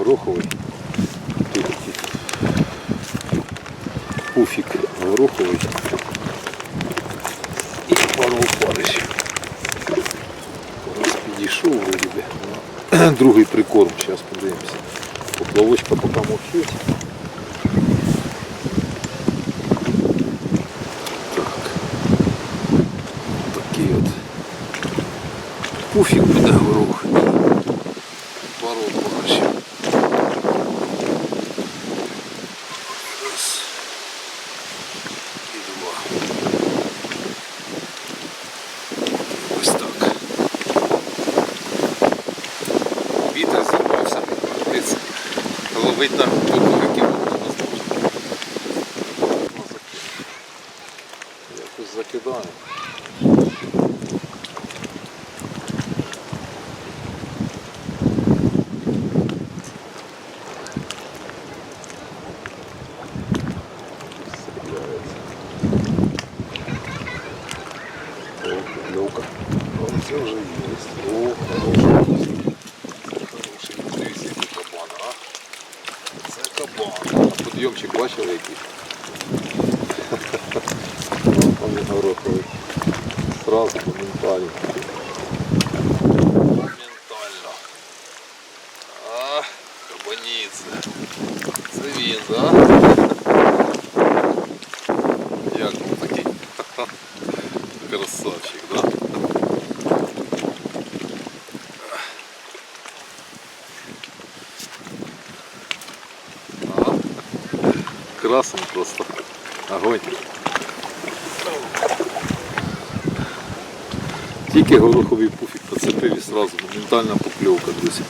гороховий. Тут такий пуфік гороховий. І пару опарищів. Раз підійшов вроді би. Ну, Другий прикорм, зараз подивимося. Поплавочка поки мовчить. Так. Такий от пуфік буде горох. Пару опарищів. Ловить на кубиків. Якось закидає. О, поклевка. О, це вже є. О, хороший. Хороший. Подйомчик бачили який? Он він гороховий. Сразу моментально. Моментально. А, кабаніце. Це він, да? Як він такий? Красавчик, да? Красный просто. Огонь. Тільки гороховий пуфік поцепив і сразу моментальна покльовка, друзі.